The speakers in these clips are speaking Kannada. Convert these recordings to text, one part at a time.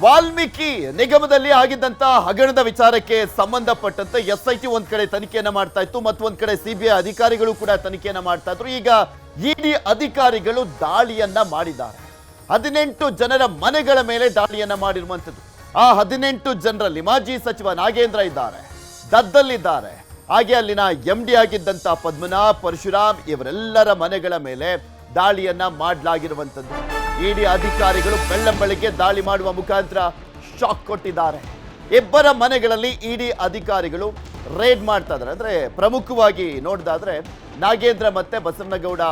ವಾಲ್ಮೀಕಿ ನಿಗಮದಲ್ಲಿ ಆಗಿದ್ದಂತ ಹಗರಣದ ವಿಚಾರಕ್ಕೆ ಸಂಬಂಧಪಟ್ಟಂತೆ ಎಸ್ ಐ ಟಿ ಒಂದ್ ಕಡೆ ತನಿಖೆಯನ್ನ ಮಾಡ್ತಾ ಇತ್ತು, ಮತ್ತೊಂದ್ ಕಡೆ ಸಿಬಿಐ ಅಧಿಕಾರಿಗಳು ಕೂಡ ತನಿಖೆಯನ್ನ ಮಾಡ್ತಾ ಇದ್ರು. ಈಗ ಇಡಿ ಅಧಿಕಾರಿಗಳು ದಾಳಿಯನ್ನ ಮಾಡಿದ್ದಾರೆ. ಹದಿನೆಂಟು ಜನರ ಮನೆಗಳ ಮೇಲೆ ದಾಳಿಯನ್ನ ಮಾಡಿರುವಂತದ್ದು ಆ ಹದಿನೆಂಟು ಜನರಲ್ಲಿ ಮಾಜಿ ಸಚಿವ ನಾಗೇಂದ್ರ ಇದ್ದಾರೆ, ದದ್ದಲ್ಲಿದ್ದಾರೆ. ಹಾಗೆ ಅಲ್ಲಿನ ಎಂ ಡಿ ಆಗಿದ್ದಂತ ಪದ್ಮನಾಭ್, ಪರಶುರಾಮ್ ಇವರೆಲ್ಲರ ಮನೆಗಳ ಮೇಲೆ ದಾಳಿಯನ್ನ ಮಾಡಲಾಗಿರುವಂತದ್ದು ಇಡಿ ಅಧಿಕಾರಿಗಳು ಬೆಳ್ಳಂಬಳಿಗೆ ದಾಳಿ ಮಾಡುವ ಮುಖಾಂತರ ಶಾಕ್ ಕೊಟ್ಟಿದ್ದಾರೆ. ಇಬ್ಬರ ಮನೆಗಳಲ್ಲಿ ಇಡಿ ಅಧಿಕಾರಿಗಳು ರೇಡ್ ಮಾಡ್ತಾ ಇದ್ದಾರೆ. ಅಂದ್ರೆ ಪ್ರಮುಖವಾಗಿ ನೋಡಿದಾದ್ರೆ ನಾಗೇಂದ್ರ ಮತ್ತೆ ಬಸವನಗೌಡ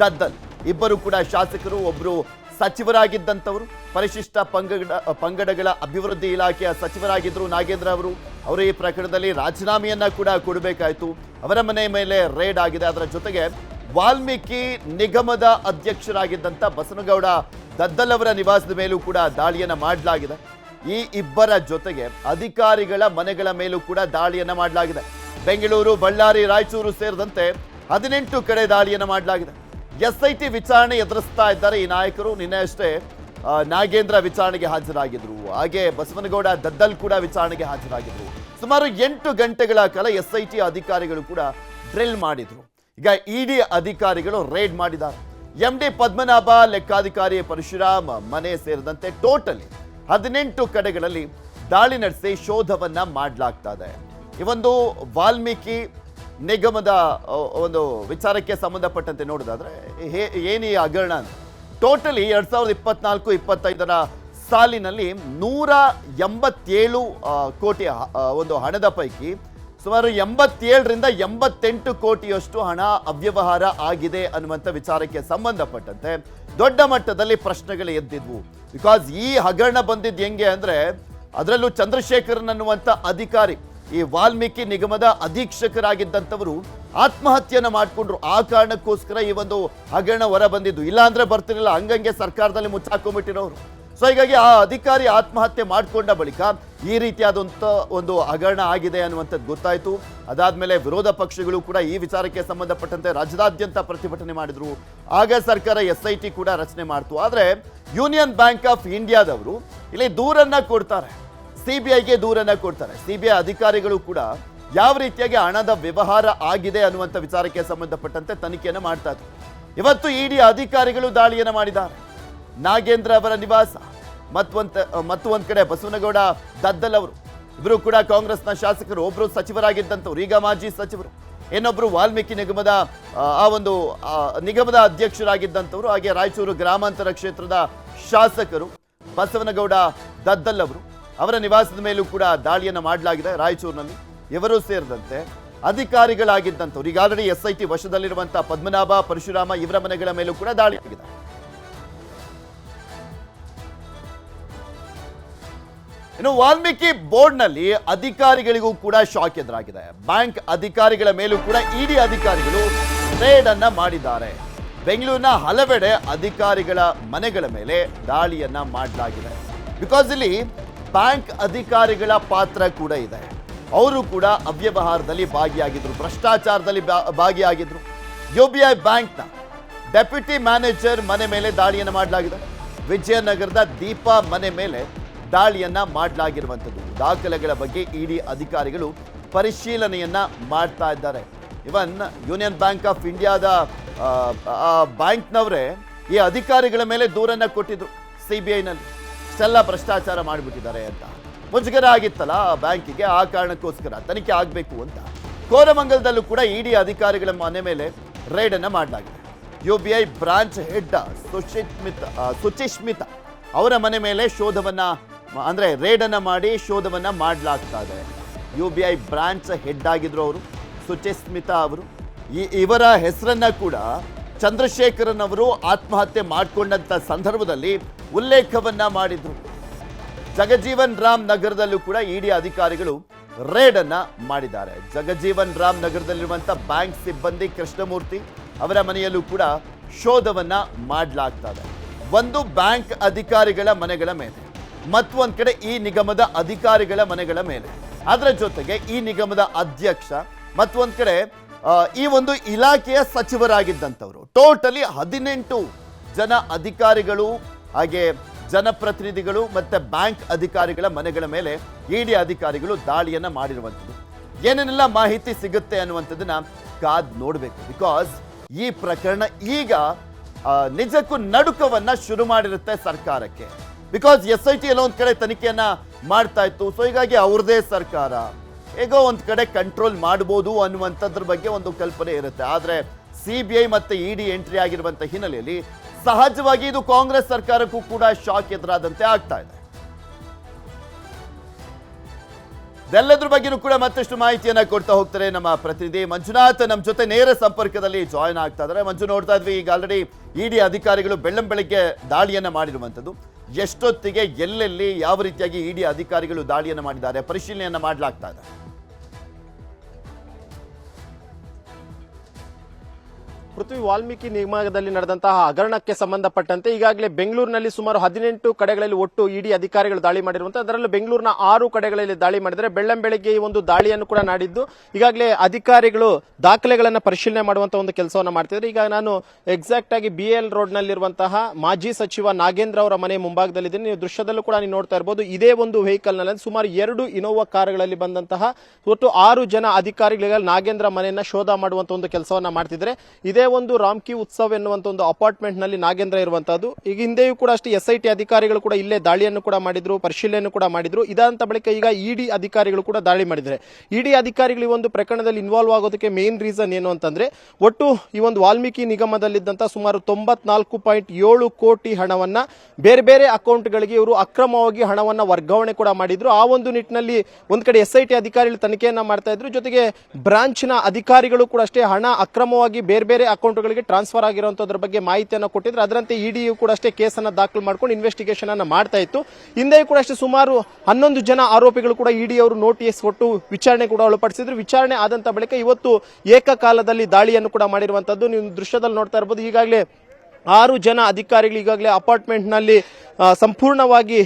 ದದ್ದಲ್ ಇಬ್ಬರು ಕೂಡ ಶಾಸಕರು, ಒಬ್ರು ಸಚಿವರಾಗಿದ್ದಂಥವರು. ಪರಿಶಿಷ್ಟ ಪಂಗಡ, ಪಂಗಡಗಳ ಅಭಿವೃದ್ಧಿ ಇಲಾಖೆಯ ಸಚಿವರಾಗಿದ್ದರು ನಾಗೇಂದ್ರ ಅವರು. ಅವರು ಈ ಪ್ರಕರಣದಲ್ಲಿ ರಾಜೀನಾಮೆಯನ್ನ ಕೂಡ ಕೊಡಬೇಕಾಯಿತು. ಅವರ ಮನೆ ಮೇಲೆ ರೇಡ್ ಆಗಿದೆ. ಅದರ ಜೊತೆಗೆ ವಾಲ್ಮೀಕಿ ನಿಗಮದ ಅಧ್ಯಕ್ಷರಾಗಿದ್ದಂಥ ಬಸನಗೌಡ ದದ್ದಲವರ ನಿವಾಸದ ಮೇಲೂ ಕೂಡ ದಾಳಿಯನ್ನು ಮಾಡಲಾಗಿದೆ. ಈ ಇಬ್ಬರ ಜೊತೆಗೆ ಅಧಿಕಾರಿಗಳ ಮನೆಗಳ ಮೇಲೂ ಕೂಡ ದಾಳಿಯನ್ನು ಮಾಡಲಾಗಿದೆ. ಬೆಂಗಳೂರು, ಬಳ್ಳಾರಿ, ರಾಯಚೂರು ಸೇರಿದಂತೆ ಹದಿನೆಂಟು ಕಡೆ ದಾಳಿಯನ್ನು ಮಾಡಲಾಗಿದೆ. ಎಸ್ ಐ ಟಿ ವಿಚಾರಣೆ ಎದುರಿಸ್ತಾ ಇದ್ದಾರೆ ಈ ನಾಯಕರು. ನಿನ್ನೆ ಅಷ್ಟೇ ನಾಗೇಂದ್ರ ವಿಚಾರಣೆಗೆ ಹಾಜರಾಗಿದ್ರು. ಹಾಗೆ ಬಸವನಗೌಡ ದದ್ದಲ್ ಕೂಡ ವಿಚಾರಣೆಗೆ ಹಾಜರಾಗಿದ್ರು. ಸುಮಾರು ಎಂಟು ಗಂಟೆಗಳ ಕಾಲ ಎಸ್ ಐ ಟಿ ಅಧಿಕಾರಿಗಳು ಕೂಡ ಡ್ರಿಲ್ ಮಾಡಿದ್ರು. ಈಗ ಇಡಿ ಅಧಿಕಾರಿಗಳು ರೇಡ್ ಮಾಡಿದ್ದಾರೆ. ಎಂ ಡಿ ಪದ್ಮನಾಭ, ಲೆಕ್ಕಾಧಿಕಾರಿ ಪರಶುರಾಮ್, ಮನೆ ಸೇರಿದಂತೆ ಟೋಟಲಿ ಹದಿನೆಂಟು ಕಡೆಗಳಲ್ಲಿ ದಾಳಿ ನಡೆಸಿ ಶೋಧವನ್ನ ಮಾಡಲಾಗ್ತಾ ಇದೆ. ಈ ಒಂದು ವಾಲ್ಮೀಕಿ ನಿಗಮದ ಒಂದು ವಿಚಾರಕ್ಕೆ ಸಂಬಂಧಪಟ್ಟಂತೆ ನೋಡೋದಾದ್ರೆ ಏನಿ ಹಗರಣ ಟೋಟಲಿ ಎರಡ್ ಸಾವಿರದ ಇಪ್ಪತ್ನಾಲ್ಕು, ಇಪ್ಪತ್ತೈದರ ಸಾಲಿನಲ್ಲಿ ನೂರ ಎಂಬತ್ತೇಳು ಕೋಟಿ ಒಂದು ಹಣದ ಪೈಕಿ ಸುಮಾರು ಎಂಬತ್ತೇಳರಿಂದ ಎಂಬತ್ತೆಂಟು ಕೋಟಿಯಷ್ಟು ಹಣ ಅವ್ಯವಹಾರ ಆಗಿದೆ ಅನ್ನುವಂಥ ವಿಚಾರಕ್ಕೆ ಸಂಬಂಧಪಟ್ಟಂತೆ ದೊಡ್ಡ ಮಟ್ಟದಲ್ಲಿ ಪ್ರಶ್ನೆಗಳು ಎದ್ದಿದ್ವು. ಬಿಕಾಸ್ ಈ ಹಗರಣ ಬಂದಿದ್ದು ಹೆಂಗೆ ಅಂದರೆ, ಅದರಲ್ಲೂ ಚಂದ್ರಶೇಖರನ್ ಅನ್ನುವಂಥ ಅಧಿಕಾರಿ, ಈ ವಾಲ್ಮೀಕಿ ನಿಗಮದ ಅಧೀಕ್ಷಕರಾಗಿದ್ದಂಥವರು ಆತ್ಮಹತ್ಯೆಯನ್ನು ಮಾಡಿಕೊಂಡ್ರು. ಆ ಕಾರಣಕ್ಕೋಸ್ಕರ ಈ ಒಂದು ಹಗರಣ ಹೊರ ಬಂದಿದ್ದು. ಇಲ್ಲಾಂದ್ರೆ ಬರ್ತಿರಲಿಲ್ಲ. ಹಂಗಂಗೆ ಸರ್ಕಾರದಲ್ಲಿ ಮುಚ್ಚಾಕೊಂಡ್ಬಿಟ್ಟಿರೋರು. ಸೊ ಹೀಗಾಗಿ ಆ ಅಧಿಕಾರಿ ಆತ್ಮಹತ್ಯೆ ಮಾಡಿಕೊಂಡ ಬಳಿಕ ಈ ರೀತಿಯಾದಂಥ ಒಂದು ಹಗರಣ ಆಗಿದೆ ಅನ್ನುವಂಥದ್ದು ಗೊತ್ತಾಯಿತು. ಅದಾದ್ಮೇಲೆ ವಿರೋಧ ಪಕ್ಷಗಳು ಕೂಡ ಈ ವಿಚಾರಕ್ಕೆ ಸಂಬಂಧಪಟ್ಟಂತೆ ರಾಜ್ಯದಾದ್ಯಂತ ಪ್ರತಿಭಟನೆ ಮಾಡಿದ್ರು. ಆಗ ಸರ್ಕಾರ ಎಸ್ ಐ ಕೂಡ ರಚನೆ ಮಾಡ್ತು. ಆದರೆ ಯೂನಿಯನ್ ಬ್ಯಾಂಕ್ ಆಫ್ ಇಂಡಿಯಾದವರು ಇಲ್ಲಿ ದೂರನ್ನ ಕೊಡ್ತಾರೆ. ಸಿಬಿಐಗೆ ದೂರನ್ನ ಕೊಡ್ತಾರೆ. ಸಿಬಿಐ ಅಧಿಕಾರಿಗಳು ಕೂಡ ಯಾವ ರೀತಿಯಾಗಿ ಹಣದ ವ್ಯವಹಾರ ಆಗಿದೆ ಅನ್ನುವಂಥ ವಿಚಾರಕ್ಕೆ ಸಂಬಂಧಪಟ್ಟಂತೆ ತನಿಖೆಯನ್ನು ಮಾಡ್ತಾ ಇವತ್ತು ಇಡಿ ಅಧಿಕಾರಿಗಳು ದಾಳಿಯನ್ನು ಮಾಡಿದ್ದಾರೆ. ನಾಗೇಂದ್ರ ಅವರ ನಿವಾಸ. ಮತ್ತೊಂದ್ ಮತ್ತು ಒಂದ್ ಕಡೆ ಬಸವನಗೌಡ ದದ್ದಲ್ ಅವರು. ಇಬ್ಬರು ಕೂಡ ಕಾಂಗ್ರೆಸ್ನ ಶಾಸಕರು ಒಬ್ರು ಸಚಿವರಾಗಿದ್ದಂಥವ್ರು ಈಗ ಮಾಜಿ ಸಚಿವರು. ಇನ್ನೊಬ್ರು ವಾಲ್ಮೀಕಿ ನಿಗಮದ ಆ, ಒಂದು ನಿಗಮದ ಅಧ್ಯಕ್ಷರಾಗಿದ್ದಂಥವ್ರು ಹಾಗೆ ರಾಯಚೂರು ಗ್ರಾಮಾಂತರ ಕ್ಷೇತ್ರದ ಶಾಸಕರು ಬಸವನಗೌಡ ದದ್ದಲ್ ಅವರು. ಅವರ ನಿವಾಸದ ಮೇಲೂ ಕೂಡ ದಾಳಿಯನ್ನು ಮಾಡಲಾಗಿದೆ ರಾಯಚೂರಿನಲ್ಲಿ. ಇವರು ಸೇರಿದಂತೆ ಅಧಿಕಾರಿಗಳಾಗಿದ್ದಂಥವ್ರು. ಈಗ ಆಲ್ರೆಡಿ ಎಸ್ ಐ ಟಿ ವಶದಲ್ಲಿರುವಂತಹ ಪದ್ಮನಾಭ ಪರಶುರಾಮ ಇವರ ಮನೆಗಳ ಮೇಲೂ ಕೂಡ ದಾಳಿ ಆಗಿದೆ. ಇನ್ನು ವಾಲ್ಮೀಕಿ ಬೋರ್ಡ್ನಲ್ಲಿ ಅಧಿಕಾರಿಗಳಿಗೂ ಕೂಡ ಶಾಕ್ ಎದುರಾಗಿದೆ. ಬ್ಯಾಂಕ್ ಅಧಿಕಾರಿಗಳ ಮೇಲೂ ಕೂಡ ಇಡಿ ಅಧಿಕಾರಿಗಳು ರೇಡ್ ಅನ್ನ ಮಾಡಿದ್ದಾರೆ. ಬೆಂಗಳೂರಿನ ಹಲವೆಡೆ ಅಧಿಕಾರಿಗಳ ಮನೆಗಳ ಮೇಲೆ ದಾಳಿಯನ್ನ ಮಾಡಲಾಗಿದೆ. ಬಿಕಾಸ್ ಇಲ್ಲಿ ಬ್ಯಾಂಕ್ ಅಧಿಕಾರಿಗಳ ಪಾತ್ರ ಕೂಡ ಇದೆ. ಅವರು ಕೂಡ ಅವ್ಯವಹಾರದಲ್ಲಿ ಭಾಗಿಯಾಗಿದ್ರು, ಭ್ರಷ್ಟಾಚಾರದಲ್ಲಿ ಭಾಗಿಯಾಗಿದ್ರು. ಯು ಬಿ ಐ ಬ್ಯಾಂಕ್ನ ಡೆಪ್ಯೂಟಿ ಮ್ಯಾನೇಜರ್ ಮನೆ ಮೇಲೆ ದಾಳಿಯನ್ನು ಮಾಡಲಾಗಿದೆ. ವಿಜಯನಗರದ ದೀಪಾ ಮನೆ ಮೇಲೆ ದಾಳಿಯನ್ನ ಮಾಡಲಾಗಿರುವಂಥದ್ದು. ದಾಖಲೆಗಳ ಬಗ್ಗೆ ಇಡಿ ಅಧಿಕಾರಿಗಳು ಪರಿಶೀಲನೆಯನ್ನ ಮಾಡ್ತಾ ಇದ್ದಾರೆ. ಇವನ್ ಯೂನಿಯನ್ ಬ್ಯಾಂಕ್ ಆಫ್ ಇಂಡಿಯಾದ ಬ್ಯಾಂಕ್ನವರೇ ಈ ಅಧಿಕಾರಿಗಳ ಮೇಲೆ ದೂರನ್ನ ಕೊಟ್ಟಿದ್ರು ಸಿ ಬಿ ಐನಲ್ಲಿ ಇಷ್ಟೆಲ್ಲ ಭ್ರಷ್ಟಾಚಾರ ಮಾಡಿಬಿಟ್ಟಿದ್ದಾರೆ ಅಂತ. ಮುಜುಗರ ಆಗಿತ್ತಲ್ಲ ಆ ಬ್ಯಾಂಕಿಗೆ ಆ ಕಾರಣಕ್ಕೋಸ್ಕರ ತನಿಖೆ ಆಗಬೇಕು ಅಂತ. ಕೋರಮಂಗಲದಲ್ಲೂ ಕೂಡ ಇಡಿ ಅಧಿಕಾರಿಗಳ ಮನೆ ಮೇಲೆ ರೇಡನ್ನು ಮಾಡಲಾಗಿದೆ. U B I branch head Suchismita ಆ, ಸುಚಿಸ್ಮಿತ ಅವರ ಮನೆ ಮೇಲೆ ಶೋಧವನ್ನ ಅಂದ್ರೆ ರೇಡನ್ನು ಮಾಡಿ ಶೋಧವನ್ನ ಮಾಡಲಾಗ್ತಾ ಇದೆ U B I branch head ಆಗಿದ್ರು ಅವರು, ಸುಚಿಸ್ಮಿತಾ ಅವರು. ಈ ಇವರ ಹೆಸರನ್ನ ಕೂಡ ಚಂದ್ರಶೇಖರನ್ ಅವರು ಆತ್ಮಹತ್ಯೆ ಮಾಡಿಕೊಂಡಂತ ಸಂದರ್ಭದಲ್ಲಿ ಉಲ್ಲೇಖವನ್ನ ಮಾಡಿದ್ರು. ಜಗಜೀವನ್ ರಾಮ್ ನಗರದಲ್ಲೂ ಕೂಡ ಇಡಿ ಅಧಿಕಾರಿಗಳು ರೇಡ್ ಅನ್ನ ಮಾಡಿದ್ದಾರೆ. ಜಗಜೀವನ್ ರಾಮ್ ನಗರದಲ್ಲಿರುವಂಥ ಬ್ಯಾಂಕ್ ಸಿಬ್ಬಂದಿ ಕೃಷ್ಣಮೂರ್ತಿ ಅವರ ಮನೆಯಲ್ಲೂ ಕೂಡ ಶೋಧವನ್ನ ಮಾಡಲಾಗ್ತದೆ. ಒಂದು ಬ್ಯಾಂಕ್ ಅಧಿಕಾರಿಗಳ ಮನೆಗಳ ಮೇಲೆ. ಮತ್ತೊಂದ್ ಕಡೆ ಈ ನಿಗಮದ ಅಧಿಕಾರಿಗಳ ಮನೆಗಳ ಮೇಲೆ. ಅದರ ಜೊತೆಗೆ ಈ ನಿಗಮದ ಅಧ್ಯಕ್ಷ ಮತ್ತೊಂದ್ ಕಡೆ ಈ ಒಂದು ಇಲಾಖೆಯ ಸಚಿವರಾಗಿದ್ದಂಥವ್ರು. ಟೋಟಲಿ ಹದಿನೆಂಟು ಜನ ಅಧಿಕಾರಿಗಳು ಹಾಗೆ ಜನಪ್ರತಿನಿಧಿಗಳು ಮತ್ತೆ ಬ್ಯಾಂಕ್ ಅಧಿಕಾರಿಗಳ ಮನೆಗಳ ಮೇಲೆ ಇಡಿ ಅಧಿಕಾರಿಗಳು ದಾಳಿಯನ್ನ ಮಾಡಿರುವಂಥದ್ದು. ಏನೇನೆಲ್ಲ ಮಾಹಿತಿ ಸಿಗುತ್ತೆ ಅನ್ನುವಂಥದ್ದನ್ನ ಕಾದ್ ನೋಡಬೇಕು. ಬಿಕಾಸ್ ಈ ಪ್ರಕರಣ ಈಗ ನಿಜಕ್ಕೂ ನಡುಕವನ್ನ ಶುರು ಮಾಡಿರುತ್ತೆ ಸರ್ಕಾರಕ್ಕೆ. ಬಿಕಾಸ್ ಎಸ್ ಐ ಟಿ ಎಲ್ಲ ಒಂದು ಕಡೆ ತನಿಖೆಯನ್ನ ಮಾಡ್ತಾ ಇತ್ತು. ಸೊ ಹೀಗಾಗಿ ಅವ್ರದೇ ಸರ್ಕಾರ. ಹೇಗೋ ಒಂದು ಕಡೆ ಕಂಟ್ರೋಲ್ ಮಾಡ್ಬೋದು ಅನ್ನುವಂಥದ್ರ ಬಗ್ಗೆ ಒಂದು ಕಲ್ಪನೆ ಇರುತ್ತೆ. ಆದ್ರೆ ಸಿ ಬಿ ಐ ಮತ್ತೆ ಇಡಿ ಎಂಟ್ರಿ ಆಗಿರುವಂತ ಹಿನ್ನೆಲೆಯಲ್ಲಿ ಸಹಜವಾಗಿ ಇದು ಕಾಂಗ್ರೆಸ್ ಸರ್ಕಾರಕ್ಕೂ ಕೂಡ ಶಾಕ್ ಎದುರಾದಂತೆ ಆಗ್ತಾ ಇದೆ. ಇದೆಲ್ಲದ್ರ ಬಗ್ಗೆನೂ ಕೂಡ ಮತ್ತಷ್ಟು ಮಾಹಿತಿಯನ್ನ ಕೊಡ್ತಾ ಹೋಗ್ತಾರೆ ನಮ್ಮ ಪ್ರತಿನಿಧಿ ಮಂಜುನಾಥ್. ನಮ್ಮ ಜೊತೆ ನೇರ ಸಂಪರ್ಕದಲ್ಲಿ ಜಾಯ್ನ್ ಆಗ್ತಾ ಇದ್ದಾರೆ. ಮಂಜು ನೋಡ್ತಾ ಇದ್ವಿ, ಈಗ ಆಲ್ರೆಡಿ ಇಡಿ ಅಧಿಕಾರಿಗಳು ಬೆಳ್ಳಂ ಬೆಳಗ್ಗೆ ದಾಳಿಯನ್ನ ಮಾಡಿರುವಂಥದ್ದು. ಎಷ್ಟೊತ್ತಿಗೆ ಎಲ್ಲೆಲ್ಲಿ ಯಾವ ರೀತಿಯಾಗಿ ಇಡಿ ಅಧಿಕಾರಿಗಳು ದಾಳಿಯನ್ನು ಮಾಡಿದ್ದಾರೆ ಪರಿಶೀಲನೆಯನ್ನು ಮಾಡಲಾಗ್ತಾ ಇದೆ. ಪೃಥ್ವಿ ವಾಲ್ಮೀಕಿ ನಿಗಮದಲ್ಲಿ ನಡೆದಂತಹ ಹಗರಣಕ್ಕೆ ಸಂಬಂಧಪಟ್ಟಂತೆ ಈಗಾಗಲೇ ಬೆಂಗಳೂರಿನಲ್ಲಿ ಸುಮಾರು ಹದಿನೆಂಟು ಕಡೆಗಳಲ್ಲಿ ಒಟ್ಟು ಇಡಿ ಅಧಿಕಾರಿಗಳು ದಾಳಿ ಮಾಡಿರುವಂತಹ ಅದರಲ್ಲೂ ಬೆಂಗಳೂರಿನ ಆರು ಕಡೆಗಳಲ್ಲಿ ದಾಳಿ ಮಾಡಿದರೆ ಬೆಳ್ಳಂ ಬೆಳಗ್ಗೆ ಈ ಒಂದು ದಾಳಿಯನ್ನು ಕೂಡ ನಾಡಿದ್ದು. ಈಗಾಗಲೇ ಅಧಿಕಾರಿಗಳು ದಾಖಲೆಗಳನ್ನು ಪರಿಶೀಲನೆ ಮಾಡುವಂತಹ ಒಂದು ಕೆಲಸವನ್ನು ಮಾಡ್ತಿದ್ದಾರೆ. ಈಗ ನಾನು ಎಕ್ಸಾಕ್ಟ್ ಆಗಿ ಬಿ ಎಲ್ ರೋಡ್ ನಲ್ಲಿರುವಂತಹ ಮಾಜಿ ಸಚಿವ ನಾಗೇಂದ್ರ ಅವರ ಮನೆ ಮುಂಭಾಗದಲ್ಲಿದ್ದೀನಿ. ನೀವು ದೃಶ್ಯದಲ್ಲೂ ಕೂಡ ನೀವು ನೋಡ್ತಾ ಇರಬಹುದು ಇದೇ ಒಂದು ವೆಹಿಕಲ್ನಲ್ಲಿ ಸುಮಾರು ಎರಡು ಇನೋವಾ ಕಾರ್ಗಳಲ್ಲಿ ಬಂದಂತಹ ಒಟ್ಟು ಆರು ಜನ ಅಧಿಕಾರಿಗಳಿಗೆ ನಾಗೇಂದ್ರ ಮನೆಯನ್ನ ಶೋಧ ಮಾಡುವಂತಹ ಒಂದು ಕೆಲಸವನ್ನ ಮಾಡ್ತಿದ್ದಾರೆ. ಇದೇ ಒಂದು ರಾಮ್ಕಿ ಉತ್ಸವ ಎನ್ನುವಂತ ಒಂದು ಅಪಾರ್ಟ್ಮೆಂಟ್ನಲ್ಲಿ ನಾಗೇಂದ್ರ ಇರುವಂತದ್ದು ಈಗ ಹಿಂದೆಯೂ ಕೂಡ ಅಷ್ಟೇ ಎಸ್ ಐ ಟಿ ಅಧಿಕಾರಿಗಳು ಕೂಡ ಇಲ್ಲೇ ದಾಳಿಯನ್ನು ಕೂಡ ಮಾಡಿದ್ರು ಪರಿಶೀಲನೆ ಕೂಡ ಮಾಡಿದ್ರು. ಇದಾದಂತ ಬಳಿಕ ಈಗ ಇಡಿ ಅಧಿಕಾರಿಗಳು ಕೂಡ ದಾಳಿ ಮಾಡಿದ್ದಾರೆ. ಇಡಿ ಅಧಿಕಾರಿಗಳು ಈ ಒಂದು ಪ್ರಕರಣದಲ್ಲಿ ಇನ್ವಾಲ್ವ್ ಆಗೋದಕ್ಕೆ ಮೇನ್ ರೀಸನ್ ಏನು ಅಂತಂದ್ರೆ, ಒಟ್ಟು ಈ ಒಂದು ವಾಲ್ಮೀಕಿ ನಿಗಮದಲ್ಲಿದ್ದಂತ ಸುಮಾರು ತೊಂಬತ್ನಾಲ್ಕು ಪಾಯಿಂಟ್ ಏಳು ಕೋಟಿ ಹಣವನ್ನ ಬೇರೆ ಬೇರೆ ಅಕೌಂಟ್ಗಳಿಗೆ ಇವರು ಅಕ್ರಮವಾಗಿ ಹಣವನ್ನ ವರ್ಗಾವಣೆ ಕೂಡ ಮಾಡಿದ್ರು. ಆ ಒಂದು ನಿಟ್ಟಿನಲ್ಲಿ ಒಂದ್ ಕಡೆ ಎಸ್ ಐ ಟಿ ಅಧಿಕಾರಿಗಳು ತನಿಖೆಯನ್ನ ಮಾಡ್ತಾ ಇದ್ರು. ಜೊತೆಗೆ ಬ್ರಾಂಚ್ನ ಅಧಿಕಾರಿಗಳು ಕೂಡ ಅಷ್ಟೇ ಹಣ ಅಕ್ರಮವಾಗಿ ಬೇರೆ ಬೇರೆ ಅಕೌಂಟ್ಗಳಿಗೆ ಟ್ರಾನ್ಸ್ಫರ್ ಆಗಿರುವಂತದ್ರ ಬಗ್ಗೆ ಮಾಹಿತಿಯನ್ನು ಕೊಟ್ಟಿದ್ರು. ಅದರಂತೆ ಇಡಿಯು ಕೂಡ ಅಷ್ಟೇ ಕೇಸನ್ನು ದಾಖಲು ಮಾಡ್ಕೊಂಡು ಇನ್ವೆಸ್ಟಿಗೇಷನ್ ಅನ್ನು ಮಾಡ್ತಾ ಇತ್ತು. ಹಿಂದೆಯೂ ಕೂಡ ಅಷ್ಟೇ ಸುಮಾರು ಹನ್ನೊಂದು ಜನ ಆರೋಪಿಗಳು ಕೂಡ ಇಡಿ ಅವರು ನೋಟಿಸ್ ಕೊಟ್ಟು ವಿಚಾರಣೆ ಕೂಡ ಒಳಪಡಿಸಿದ್ರು. ವಿಚಾರಣೆ ಆದಂತ ಬಳಿಕ ಇವತ್ತು ಏಕಕಾಲದಲ್ಲಿ ದಾಳಿಯನ್ನು ಕೂಡ ಮಾಡಿರುವಂತದ್ದು ನೀವು ದೃಶ್ಯದಲ್ಲಿ ನೋಡ್ತಾ ಇರಬಹುದು ಈಗಾಗಲೇ ಆರು ಜನ ಅಧಿಕಾರಿಗಳು ಈಗಾಗಲೇ ಅಪಾರ್ಟ್ಮೆಂಟ್ನಲ್ಲಿ ಆ, ಸಂಪೂರ್ಣವಾಗಿ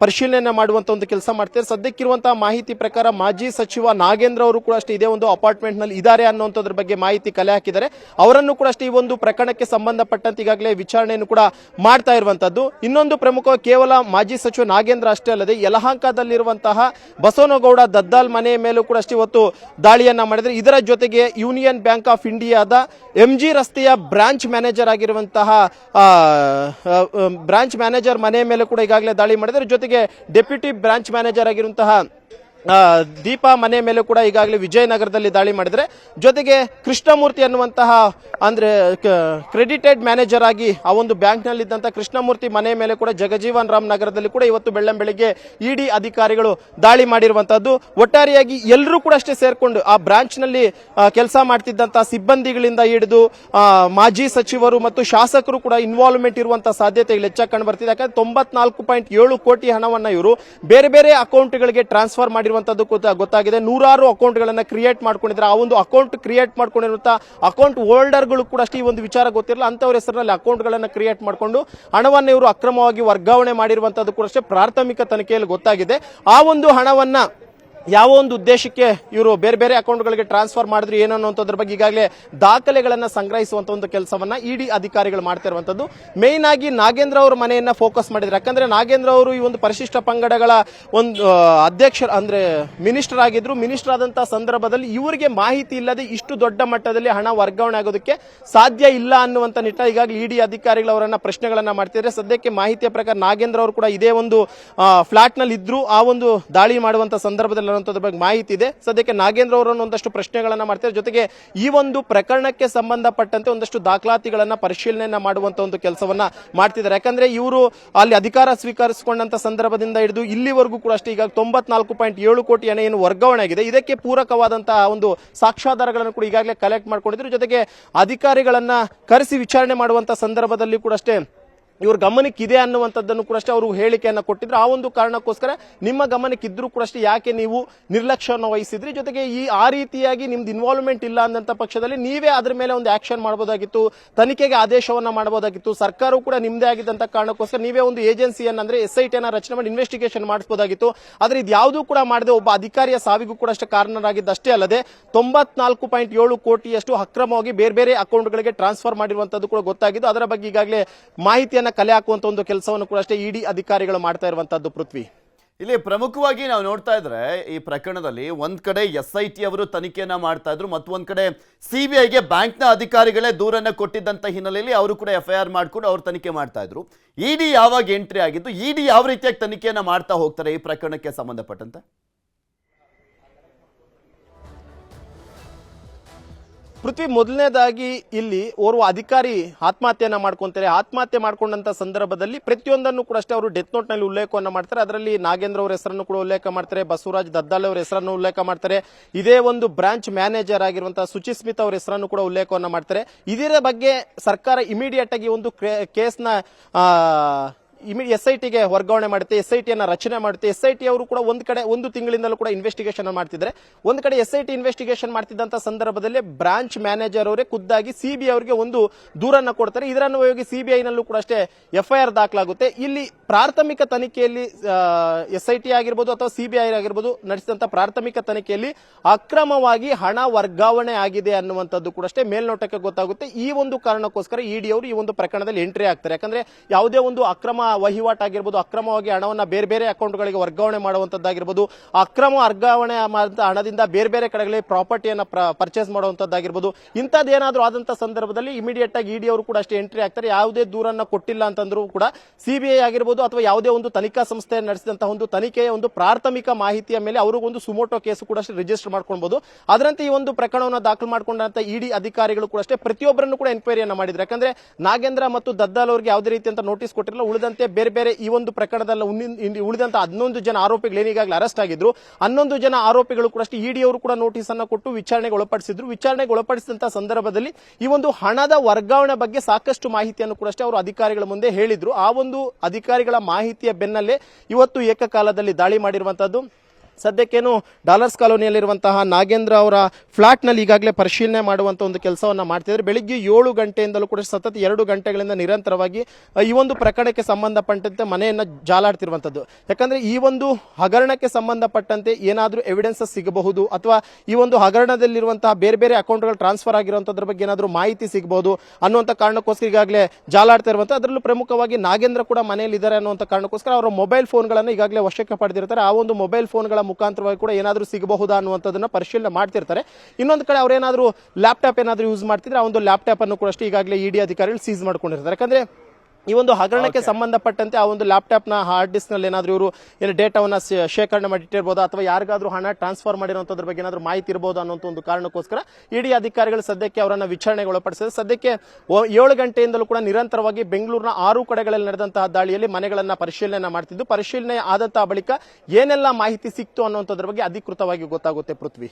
ಪರಿಶೀಲನೆ ಮಾಡುವಂತ ಒಂದು ಕೆಲಸ ಮಾಡ್ತಾರೆ ಸದ್ಯಕ್ಕಿರುವಂತಹ ಮಾಹಿತಿ ಪ್ರಕಾರ ಮಾಜಿ ಸಚಿವ ನಾಗೇಂದ್ರ ಅವರು ಕೂಡ ಅಷ್ಟೇ ಇದೇ ಒಂದು ಅಪಾರ್ಟ್ಮೆಂಟ್ನಲ್ಲಿ ಇದ್ದಾರೆ ಅನ್ನುವಂಥದ್ರ ಬಗ್ಗೆ ಮಾಹಿತಿ ಕಲೆ ಹಾಕಿದ್ದಾರೆ. ಅವರನ್ನು ಕೂಡ ಅಷ್ಟೇ ಈ ಒಂದು ಪ್ರಕರಣಕ್ಕೆ ಸಂಬಂಧಪಟ್ಟಂತೆ ಈಗಾಗಲೇ ವಿಚಾರಣೆಯನ್ನು ಕೂಡ ಮಾಡ್ತಾ ಇರುವಂತದ್ದು ಇನ್ನೊಂದು ಪ್ರಮುಖ ಕೇವಲ ಮಾಜಿ ಸಚಿವ ನಾಗೇಂದ್ರ ಅಷ್ಟೇ ಅಲ್ಲದೆ ಯಲಹಂಕದಲ್ಲಿರುವಂತಹ ಬಸವನಗೌಡ ದದ್ದಾಲ್ ಮನೆಯ ಮೇಲೂ ಕೂಡ ಅಷ್ಟೇ ಇವತ್ತು ದಾಳಿಯನ್ನ ಮಾಡಿದ್ರೆ ಇದರ ಜೊತೆಗೆ ಯೂನಿಯನ್ ಬ್ಯಾಂಕ್ ಆಫ್ ಇಂಡಿಯಾದ ಎಂ ಜಿ ರಸ್ತೆಯ ಬ್ರಾಂಚ್ ಮ್ಯಾನೇಜರ್ ಆಗಿರುವಂತಹ ಬ್ರಾಂಚ್ ಮ್ಯಾನೇಜರ್ ಮನೆಯ ಮೇಲೆ ಕೂಡ ಈಗಾಗಲೇ ದಾಳಿ ಮಾಡಿದ್ದಾರೆ. ಜೊತೆಗೆ ಡೆಪ್ಯೂಟಿ ಬ್ರಾಂಚ್ ಮ್ಯಾನೇಜರ್ ಆಗಿರುವಂತಹ ದೀಪಾ ಮನೆ ಮೇಲೆ ಕೂಡ ಈಗಾಗಲೇ ವಿಜಯನಗರದಲ್ಲಿ ದಾಳಿ ಮಾಡಿದರೆ ಜೊತೆಗೆ ಕೃಷ್ಣಮೂರ್ತಿ ಅನ್ನುವಂತಹ, ಅಂದರೆ ಕ್ರೆಡಿಟೆಡ್ ಮ್ಯಾನೇಜರ್ ಆಗಿ ಆ ಒಂದು ಬ್ಯಾಂಕ್ನಲ್ಲಿದ್ದಂಥ ಕೃಷ್ಣಮೂರ್ತಿ ಮನೆ ಮೇಲೆ ಕೂಡ ಜಗಜೀವನ್ ರಾಮ್ ನಗರದಲ್ಲಿ ಕೂಡ ಇವತ್ತು ಬೆಳ್ಳಂ ಬೆಳಿಗ್ಗೆ ಇಡಿ ಅಧಿಕಾರಿಗಳು ದಾಳಿ ಮಾಡಿರುವಂಥದ್ದು ಒಟ್ಟಾರೆಯಾಗಿ ಎಲ್ಲರೂ ಕೂಡ ಅಷ್ಟೇ ಸೇರಿಕೊಂಡು ಆ ಬ್ರಾಂಚ್ನಲ್ಲಿ ಕೆಲಸ ಮಾಡ್ತಿದ್ದಂಥ ಸಿಬ್ಬಂದಿಗಳಿಂದ ಹಿಡಿದು ಮಾಜಿ ಸಚಿವರು ಮತ್ತು ಶಾಸಕರು ಕೂಡ ಇನ್ವಾಲ್ವ್ಮೆಂಟ್ ಇರುವಂತಹ ಸಾಧ್ಯತೆಗಳು ಹೆಚ್ಚಾಗಿ ಕಂಡು ಬರ್ತಿದೆ. ಯಾಕಂದ್ರೆ ತೊಂಬತ್ನಾಲ್ಕು ಪಾಯಿಂಟ್ ಏಳು ಕೋಟಿ ಹಣವನ್ನ ಇವರು ಬೇರೆ ಬೇರೆ ಅಕೌಂಟ್ಗಳಿಗೆ ಟ್ರಾನ್ಸ್ಫರ್ ಮಾಡಿರುವಂತದ್ದು ಗೊತ್ತಾ- ಗೊತ್ತಾಗಿದೆ. ನೂರಾರು ಅಕೌಂಟ್ಗಳನ್ನು ಕ್ರಿಯೇಟ್ ಮಾಡ್ಕೊಂಡಿದ್ದಾರೆ. ಆ ಒಂದು ಅಕೌಂಟ್ ಕ್ರಿಯೇಟ್ ಮಾಡ್ಕೊಂಡಿರುವಂತಹ ಅಕೌಂಟ್ ಹೋಲ್ಡರ್ಗಳು ಕೂಡ ಅಷ್ಟೇ ಈ ಒಂದು ವಿಚಾರ ಗೊತ್ತಿರಲ್ಲ. ಅಂತವ್ರ ಹೆಸರಿನಲ್ಲಿ ಅಕೌಂಟ್ಗಳನ್ನು ಕ್ರಿಯೇಟ್ ಮಾಡಿಕೊಂಡು ಹಣವನ್ನು ಇವರು ಅಕ್ರಮವಾಗಿ ವರ್ಗಾವಣೆ ಮಾಡಿರುವಂತದ್ದು ಕೂಡ ಅಷ್ಟೇ ಪ್ರಾಥಮಿಕ ತನಿಖೆಯಲ್ಲಿ ಗೊತ್ತಾಗಿದೆ. ಆ ಒಂದು ಹಣವನ್ನ ಯಾವ ಒಂದು ಉದ್ದೇಶಕ್ಕೆ ಇವರು ಬೇರೆ ಬೇರೆ ಅಕೌಂಟ್ಗಳಿಗೆ ಟ್ರಾನ್ಸ್ಫರ್ ಮಾಡಿದ್ರು ಏನು ಅನ್ನೋದ್ರ ಬಗ್ಗೆ ಈಗಾಗಲೇ ದಾಖಲೆಗಳನ್ನು ಸಂಗ್ರಹಿಸುವಂತ ಒಂದು ಕೆಲಸವನ್ನ ಇಡಿ ಅಧಿಕಾರಿಗಳು ಮಾಡ್ತಾ ಇರುವಂತದ್ದು ಮೇನ್ ಆಗಿ ನಾಗೇಂದ್ರ ಅವರ ಮನೆಯನ್ನ ಫೋಕಸ್ ಮಾಡಿದ್ರು ಯಾಕಂದ್ರೆ ನಾಗೇಂದ್ರ ಅವರು ಈ ಒಂದು ಪರಿಶಿಷ್ಟ ಪಂಗಡಗಳ ಒಂದು ಅಧ್ಯಕ್ಷ, ಅಂದ್ರೆ ಮಿನಿಸ್ಟರ್ ಆಗಿದ್ರು. ಮಿನಿಸ್ಟರ್ ಆದಂತಹ ಸಂದರ್ಭದಲ್ಲಿ ಇವರಿಗೆ ಮಾಹಿತಿ ಇಲ್ಲದೆ ಇಷ್ಟು ದೊಡ್ಡ ಮಟ್ಟದಲ್ಲಿ ಹಣ ವರ್ಗಾವಣೆ ಆಗೋದಕ್ಕೆ ಸಾಧ್ಯ ಇಲ್ಲ ಅನ್ನುವಂತ ನಿಟ್ಟ ಈಗಾಗಲೇ ಇಡಿ ಅಧಿಕಾರಿಗಳು ಅವರನ್ನ ಪ್ರಶ್ನೆಗಳನ್ನ ಮಾಡ್ತಿದ್ರೆ ಸದ್ಯಕ್ಕೆ ಮಾಹಿತಿಯ ಪ್ರಕಾರ ನಾಗೇಂದ್ರ ಅವರು ಕೂಡ ಇದೇ ಒಂದು ಫ್ಲಾಟ್ನಲ್ಲಿ ಇದ್ರು ಆ ಒಂದು ದಾಳಿ ಮಾಡುವಂತ ಸಂದರ್ಭದಲ್ಲಿ ಅನ್ನೋದ್ರ ಬಗ್ಗೆ ಮಾಹಿತಿ ಇದೆ. ಸದ್ಯಕ್ಕೆ ನಾಗೇಂದ್ರ ಅವರನ್ನು ಒಂದಷ್ಟು ಪ್ರಶ್ನೆಗಳನ್ನ ಮಾಡ್ತಾರೆ ಜೊತೆಗೆ ಈ ಒಂದು ಪ್ರಕರಣಕ್ಕೆ ಸಂಬಂಧಪಟ್ಟಂತೆ ಒಂದಷ್ಟು ದಾಖಲಾತಿಗಳನ್ನ ಪರಿಶೀಲನೆಯನ್ನ ಮಾಡುವಂತ ಒಂದು ಕೆಲಸವನ್ನ ಮಾಡ್ತಿದ್ದಾರೆ. ಯಾಕಂದ್ರೆ ಇವರು ಅಲ್ಲಿ ಅಧಿಕಾರ ಸ್ವೀಕರಿಸಿಕೊಂಡಂತ ಸಂದರ್ಭದಿಂದ ಹಿಡಿದು ಇಲ್ಲಿವರೆಗೂ ಕೂಡ ಅಷ್ಟೇ, ಈಗ ತೊಂಬತ್ನಾಲ್ಕು ಪಾಯಿಂಟ್ ಏಳು ಕೋಟಿ ಹಣ ಏನು ವರ್ಗಾವಣೆ ಆಗಿದೆ. ಇದಕ್ಕೆ ಪೂರಕವಾದಂತಹ ಒಂದು ಸಾಕ್ಷ್ಯಾಧಾರಗಳನ್ನು ಕೂಡ ಈಗಾಗಲೇ ಕಲೆಕ್ಟ್ ಮಾಡ್ಕೊಂಡಿದ್ರು. ಜೊತೆಗೆ ಅಧಿಕಾರಿಗಳನ್ನ ಕರೆಸಿ ವಿಚಾರಣೆ ಮಾಡುವಂತ ಸಂದರ್ಭದಲ್ಲಿ ಕೂಡ ಅಷ್ಟೇ ಇವ್ರ ಗಮನಕ್ಕಿದೆ ಅನ್ನುವಂಥದ್ದನ್ನು ಕೂಡ ಅಷ್ಟೇ ಅವರು ಹೇಳಿಕೆಯನ್ನು ಕೊಟ್ಟಿದ್ರು. ಆ ಒಂದು ಕಾರಣಕ್ಕೋಸ್ಕರ ನಿಮ್ಮ ಗಮನಕ್ಕಿದ್ರೂ ಕೂಡ ಅಷ್ಟೇ ಯಾಕೆ ನೀವು ನಿರ್ಲಕ್ಷ್ಯವನ್ನು ವಹಿಸಿದ್ರಿ? ಜೊತೆಗೆ ಈ, ಆ ರೀತಿಯಾಗಿ ನಿಮ್ದು ಇನ್ವಾಲ್ವ್ಮೆಂಟ್ ಇಲ್ಲ ಅಂದಂಥ ಪಕ್ಷದಲ್ಲಿ ನೀವೇ ಅದ್ರ ಮೇಲೆ ಒಂದು ಆಕ್ಷನ್ ಮಾಡಬಹುದಾಗಿತ್ತು ತನಿಖೆಗೆ ಆದೇಶವನ್ನ ಮಾಡಬಹುದಾಗಿತ್ತು ಸರ್ಕಾರವು ಕೂಡ ನಿಮ್ದೇ ಆಗಿದ್ದಂತ ಕಾರಣಕ್ಕೋಸ್ಕರ ನೀವೇ ಒಂದು ಏಜೆನ್ಸಿಯನ್ನು ಅಂದ್ರೆ ಎಸ್ ಐ ಟಿಯನ್ನು ರಚನೆ ಮಾಡಿ ಇನ್ವೆಸ್ಟಿಗೇಷನ್ ಮಾಡಿಸಬಹುದಾಗಿತ್ತು ಆದರೆ ಇದು ಯಾವುದೂ ಕೂಡ ಮಾಡದೆ ಒಬ್ಬ ಅಧಿಕಾರಿಯ ಸಾವಿಗೂ ಕೂಡ ಅಷ್ಟೇ ಕಾರಣರಾಗಿದ್ದಷ್ಟೇ ಅಲ್ಲದೆ ತೊಂಬತ್ನಾಲ್ಕು ಪಾಯಿಂಟ್ ಏಳು ಕೋಟಿಯಷ್ಟು ಅಕ್ರಮವಾಗಿ ಬೇರೆ ಬೇರೆ ಅಕೌಂಟ್ಗಳಿಗೆ ಟ್ರಾನ್ಸ್ಫರ್ ಮಾಡಿರುವಂತದ್ದು ಕೂಡ ಗೊತ್ತಾಗಿದ್ದು. ಅದರ ಬಗ್ಗೆ ಈಗಾಗಲೇ ಮಾಹಿತಿಯನ್ನ ದಾಖಲೆಗಳನ್ನ ಕಲೆ ಹಾಕುವಂತ ಒಂದು ಕೆಲಸವನ್ನು ಕೂಡ ಅಷ್ಟೇ ಇಡಿ ಅಧಿಕಾರಿಗಳು ಮಾಡ್ತಾ ಇರುವಂಥದ್ದು ಪೃಥ್ವಿ. ಇಲ್ಲಿ ಪ್ರಮುಖವಾಗಿ ನಾವು ನೋಡ್ತಾ ಇದ್ರೆ ಈ ಪ್ರಕರಣದಲ್ಲಿ ಒಂದ್ ಕಡೆ ಎಸ್ ಐ ಟಿ ಅವರು ತನಿಖೆಯನ್ನ ಮಾಡ್ತಾ ಇದ್ರು ಮತ್ತು ಒಂದ್ ಕಡೆ ಸಿ ಬಿ ಐಗೆ ಬ್ಯಾಂಕ್ನ ಅಧಿಕಾರಿಗಳೇ ದೂರನ್ನ ಕೊಟ್ಟಿದ್ದಂತ ಹಿನ್ನೆಲೆಯಲ್ಲಿ ಅವರು ಕೂಡ ಎಫ್ ಐ ಆರ್ ಮಾಡ್ಕೊಂಡು ಅವ್ರು ತನಿಖೆ ಮಾಡ್ತಾ ಇದ್ರು. ಇಡಿ ಯಾವಾಗ ಎಂಟ್ರಿ ಆಗಿದ್ದು, ಇಡಿ ಯಾವ ರೀತಿಯಾಗಿ ತನಿಖೆಯನ್ನ ಮಾಡ್ತಾ ಹೋಗ್ತಾರೆ ಈ ಪ್ರಕರಣಕ್ಕೆ ಸಂಬಂಧಪಟ್ಟಂತೆ? ಪೃಥ್ವಿ ಮೊದಲನೇದಾಗಿ ಇಲ್ಲಿ ಓರ್ವ ಅಧಿಕಾರಿ ಆತ್ಮಹತ್ಯೆಯನ್ನು ಮಾಡ್ಕೊಂತಾರೆ. ಆತ್ಮಹತ್ಯೆ ಮಾಡ್ಕೊಂಡಂತ ಸಂದರ್ಭದಲ್ಲಿ ಪ್ರತಿಯೊಂದನ್ನು ಕೂಡ ಅಷ್ಟೇ ಅವರು ಡೆತ್ ನೋಟ್ನಲ್ಲಿ ಉಲ್ಲೇಖವನ್ನ ಮಾಡ್ತಾರೆ. ಅದರಲ್ಲಿ ನಾಗೇಂದ್ರ ಅವರ ಹೆಸರನ್ನು ಕೂಡ ಉಲ್ಲೇಖ ಮಾಡ್ತಾರೆ. ಬಸವರಾಜ್ ದದ್ದಾಲ್ ಅವರ ಹೆಸರನ್ನು ಉಲ್ಲೇಖ ಮಾಡ್ತಾರೆ. ಇದೇ ಒಂದು ಬ್ರಾಂಚ್ ಮ್ಯಾನೇಜರ್ ಆಗಿರುವಂತಹ ಸುಚಿಸ್ಮಿತ್ ಅವರ ಹೆಸರನ್ನು ಕೂಡ ಉಲ್ಲೇಖವನ್ನು ಮಾಡ್ತಾರೆ. ಇದರ ಬಗ್ಗೆ ಸರ್ಕಾರ ಇಮಿಡಿಯೇಟ್ ಆಗಿ ಒಂದು ಕೇಸ್ನ ಎಸ್ ಐ ಟಿಗೆ ವರ್ಗಾವಣೆ ಮಾಡುತ್ತೆ ಎಸ್ ಐ ಟಿಯನ್ನು ರಚನೆ ಮಾಡುತ್ತೆ. ಎಸ್ ಐ ಟಿ ಅವರು ಕೂಡ ಒಂದು ಕಡೆ, ಒಂದು ತಿಂಗಳಿಂದಲೂ ಕೂಡ ಇನ್ವೆಸ್ಟಿಗೇಷನ್ ಮಾಡ್ತಿದ್ರೆ ಒಂದು ಕಡೆ ಎಸ್ ಐ ಟಿ ಇನ್ವೆಸ್ಟಿಗೇಷನ್ ಮಾಡ್ತಿದ್ದಂತ ಸಂದರ್ಭದಲ್ಲಿ ಬ್ರಾಂಚ್ ಮ್ಯಾನೇಜರ್ ಅವರೇ ಖುದ್ದಾಗಿ ಸಿಬಿಐ ಅವರಿಗೆ ಒಂದು ದೂರನ್ನ ಕೊಡ್ತಾರೆ. ಇದರನ್ನು ಹೋಗಿ ಸಿಬಿಐ ನಲ್ಲೂ ಕೂಡ ಅಷ್ಟೇ ಎಫ್ಐಆರ್ ದಾಖಲಾಗುತ್ತೆ. ಇಲ್ಲಿ ಪ್ರಾಥಮಿಕ ತನಿಖೆಯಲ್ಲಿ ಎಸ್ ಐ ಟಿ ಆಗಿರ್ಬೋದು ಅಥವಾ ಸಿಬಿಐ ಆಗಿರ್ಬೋದು ನಡೆಸಿದಂತ ಪ್ರಾಥಮಿಕ ತನಿಖೆಯಲ್ಲಿ ಅಕ್ರಮವಾಗಿ ಹಣ ವರ್ಗಾವಣೆ ಆಗಿದೆ ಅನ್ನುವಂಥದ್ದು ಕೂಡ ಅಷ್ಟೇ ಮೇಲ್ನೋಟಕ್ಕೆ ಗೊತ್ತಾಗುತ್ತೆ. ಈ ಒಂದು ಕಾರಣಕ್ಕೋಸ್ಕರ ಇಡಿ ಅವರು ಈ ಒಂದು ಪ್ರಕರಣದಲ್ಲಿ ಎಂಟ್ರಿ ಆಗ್ತಾರೆ. ಯಾಕಂದ್ರೆ ಯಾವುದೇ ಒಂದು ಅಕ್ರಮ ವಹಿವಾಟ್ ಆಗಿರ್ಬೋದು, ಅಕ್ರಮವಾಗಿ ಹಣವನ್ನ ಬೇರೆ ಬೇರೆ ಅಕೌಂಟ್ಗಳಿಗೆ ವರ್ಗಾವಣೆ ಮಾಡುವಂತದ್ದಾಗಿರ್ಬೋದು, ಅಕ್ರಮ ವರ್ಗಾವಣೆ ಹಣದಿಂದ ಬೇರೆ ಬೇರೆ ಕಡೆಗಳಲ್ಲಿ ಪ್ರಾಪರ್ಟಿಯನ್ನು ಪರ್ಚೇಸ್ ಮಾಡುವಂತದ್ದಾಗಿರ್ಬೋದು, ಇಂಥದ್ದೇನಾದ್ರೂ ಆದಂತ ಸಂದರ್ಭದಲ್ಲಿ ಇಮಿಡಿಯೇಟ್ ಆಗಿ ಇಡಿ ಅವರು ಕೂಡ ಅಷ್ಟೇ ಎಂಟ್ರಿ ಆಗ್ತಾರೆ. ಯಾವುದೇ ದೂರನ್ನ ಕೊಟ್ಟಿಲ್ಲ ಅಂತಂದ್ರೂ ಕೂಡ ಸಿಬಿಐ ಆಗಿರ್ಬೋದು ಅಥವಾ ಯಾವುದೇ ಒಂದು ತನಿಖಾ ಸಂಸ್ಥೆ ನಡೆಸಿದಂತಹ ಒಂದು ತನಿಖೆಯ ಒಂದು ಪ್ರಾಥಮಿಕ ಮಾಹಿತಿಯ ಮೇಲೆ ಅವರು ಒಂದು ಸುಮೋಟೋ ಕೇಸ್ ಕೂಡ ಅಷ್ಟೇ ರಿಜಿಸ್ಟರ್ ಮಾಡ್ಕೊಳ್ಬಹುದು ಅದರಂತೆ ಈ ಒಂದು ಪ್ರಕರಣವನ್ನು ದಾಖಲು ಮಾಡಿಕೊಂಡಂತ ಇಡಿ ಅಧಿಕಾರಿಗಳು ಕೂಡ ಅಷ್ಟೇ ಪ್ರತಿಯೊಬ್ಬರನ್ನು ಕೂಡ ಎನ್ಕ್ವೈರಿಯನ್ನು ಮಾಡಿದ್ರು. ಯಾಕಂದ್ರೆ ನಾಗೇಂದ್ರ ಮತ್ತು ದದ್ದಾಲ್ ಅವರಿಗೆ ಯಾವುದೇ ರೀತಿಯಂತ ನೋಟಿಸ್ ಕೊಟ್ಟಿರಲ್ಲ, ಉಳಿದಂತೆ ಬೇರೆ ಬೇರೆ ಈ ಒಂದು ಪ್ರಕರಣದಲ್ಲಿ ಉಳಿದಂತಹ ಹನ್ನೊಂದು ಜನ ಆರೋಪಿಗಳು ಏನೀಗಾಗಲೇ ಅರೆಸ್ಟ್ ಆಗಿದ್ರು. ಹನ್ನೊಂದು ಜನ ಆರೋಪಿಗಳು ಕೂಡ ಅಷ್ಟೇ ಇಡಿ ಅವರು ಕೂಡ ನೋಟಿಸ್ ಅನ್ನು ಕೊಟ್ಟು ವಿಚಾರಣೆಗೆ ಒಳಪಡಿಸಿದ್ರು. ವಿಚಾರಣೆಗೆ ಒಳಪಡಿಸಿದಂತಹ ಸಂದರ್ಭದಲ್ಲಿ ಈ ಒಂದು ಹಣದ ವರ್ಗಾವಣೆ ಬಗ್ಗೆ ಸಾಕಷ್ಟು ಮಾಹಿತಿಯನ್ನು ಕೂಡ ಅಷ್ಟೇ ಅವರು ಅಧಿಕಾರಿಗಳ ಮುಂದೆ ಹೇಳಿದ್ರು. ಆ ಒಂದು ಅಧಿಕಾರಿಗಳ ಮಾಹಿತಿಯ ಬೆನ್ನಲ್ಲೇ ಇವತ್ತು ಏಕಕಾಲದಲ್ಲಿ ದಾಳಿ ಮಾಡಿರುವಂತದ್ದು ಸದ್ಯಕ್ಕೇನು ಡಾಲರ್ಸ್ ಕಾಲೋನಿಯಲ್ಲಿರುವಂತಹ ನಾಗೇಂದ್ರ ಅವರ ಫ್ಲಾಟ್ನಲ್ಲಿ ಈಗಾಗಲೇ ಪರಿಶೀಲನೆ ಮಾಡುವಂತ ಒಂದು ಕೆಲಸವನ್ನ ಮಾಡ್ತಿದ್ದಾರೆ. ಬೆಳಿಗ್ಗೆ ಏಳು ಗಂಟೆಯಿಂದಲೂ ಕೂಡ ಸತತ ಎರಡು ಗಂಟೆಗಳಿಂದ ನಿರಂತರವಾಗಿ ಈ ಒಂದು ಪ್ರಕರಣಕ್ಕೆ ಸಂಬಂಧಪಟ್ಟಂತೆ ಮನೆಯನ್ನ ಜಾಲಾಡ್ತಿರುವಂಥದ್ದು ಯಾಕಂದ್ರೆ ಈ ಒಂದು ಹಗರಣಕ್ಕೆ ಸಂಬಂಧಪಟ್ಟಂತೆ ಏನಾದರೂ ಎವಿಡೆನ್ಸಸ್ ಸಿಗಬಹುದು ಅಥವಾ ಈ ಒಂದು ಹಗರಣದಲ್ಲಿರುವಂತಹ ಬೇರೆ ಬೇರೆ ಅಕೌಂಟ್ಗಳು ಟ್ರಾನ್ಸ್ಫರ್ ಆಗಿರುವಂಥದ್ರ ಬಗ್ಗೆ ಏನಾದರೂ ಮಾಹಿತಿ ಸಿಗಬಹುದು ಅನ್ನುವಂತ ಕಾರಣಕ್ಕೋಸ್ಕರ ಈಗಾಗಲೇ ಜಾಲಾಡ್ತಾ ಇರುವಂತ, ಅದರಲ್ಲೂ ಪ್ರಮುಖವಾಗಿ ನಾಗೇಂದ್ರ ಕೂಡ ಮನೆಯಲ್ಲಿ ಇದ್ದಾರೆ ಅನ್ನುವಂತ ಕಾರಣಕ್ಕೋಸ್ಕರ ಅವರ ಮೊಬೈಲ್ ಫೋನ್ಗಳನ್ನು ಈಗಾಗಲೇ ವಶಕ್ಕೆ ಪಡೆದಿರ್ತಾರೆ ಆ ಒಂದು ಮೊಬೈಲ್ ಫೋನ್ಗಳ ಮುಖಾಂತರವಾಗಿ ಕೂಡ ಏನಾದರೂ ಸಿಗಬಹುದಾ ಅನ್ನುವಂಥದ್ದನ್ನು ಪರಿಶೀಲನೆ ಮಾಡ್ತಿರ್ತಾರೆ. ಇನ್ನೊಂದು ಕಡೆ ಅವರೇನಾದರೂ ಲ್ಯಾಪ್ಟಾಪ್ ಏನಾದರೂ ಯೂಸ್ ಮಾಡ್ತಿದ್ರೆ ಆ ಒಂದು ಲ್ಯಾಪ್ಟಾಪ್ ಅನ್ನು ಕೂಡ ಅಷ್ಟೇ ಈಗಾಗಲೇ ಇಡಿ ಅಧಿಕಾರಿಗಳು ಸೀಸ್ ಮಾಡ್ಕೊಂಡಿರ್ತಾರೆ. ಯಾಕಂದ್ರೆ ಈ ಒಂದು ಹಗರಣಕ್ಕೆ ಸಂಬಂಧಪಟ್ಟಂತೆ ಆ ಒಂದು ಲ್ಯಾಪ್ಟಾಪ್ನ ನ ಹಾರ್ಡ್ ಡಿಸ್ಕ್ನಲ್ಲಿ ಏನಾದ್ರೂ ಇವರು ಏನು ಡೇಟಾವನ್ನು ಶೇಖರಣೆ ಮಾಡಿಟ್ಟಿರ್ಬೋದು? ಅಥವಾ ಯಾರಿಗಾದ್ರೂ ಹಣ ಟ್ರಾನ್ಸ್ಫರ್ ಮಾಡಿರೋಂಥದ್ರ ಬಗ್ಗೆ ಏನಾದರೂ ಮಾಹಿತಿ ಇರಬಹುದು ಅನ್ನೋ ಒಂದು ಕಾರಣಕ್ಕೋಸ್ಕರ ಇಡಿ ಅಧಿಕಾರಿಗಳು ಸದ್ಯಕ್ಕೆ ಅವರನ್ನು ವಿಚಾರಣೆಗೆ ಒಳಪಡಿಸಿದೆ ಸದ್ಯಕ್ಕೆ ಏಳು ಗಂಟೆಯಿಂದಲೂ ಕೂಡ ನಿರಂತರವಾಗಿ ಬೆಂಗಳೂರಿನ ಆರು ಕಡೆಗಳಲ್ಲಿ ನಡೆದಂತಹ ದಾಳಿಯಲ್ಲಿ ಮನೆಗಳನ್ನು ಪರಿಶೀಲನೆ ಮಾಡ್ತಿದ್ದು. ಪರಿಶೀಲನೆ ಆದಂತಹ ಬಳಿಕ ಏನೆಲ್ಲ ಮಾಹಿತಿ ಸಿಕ್ತು ಅನ್ನುವಂಥದ್ರ ಬಗ್ಗೆ ಅಧಿಕೃತವಾಗಿ ಗೊತ್ತಾಗುತ್ತೆ ಪೃಥ್ವಿ.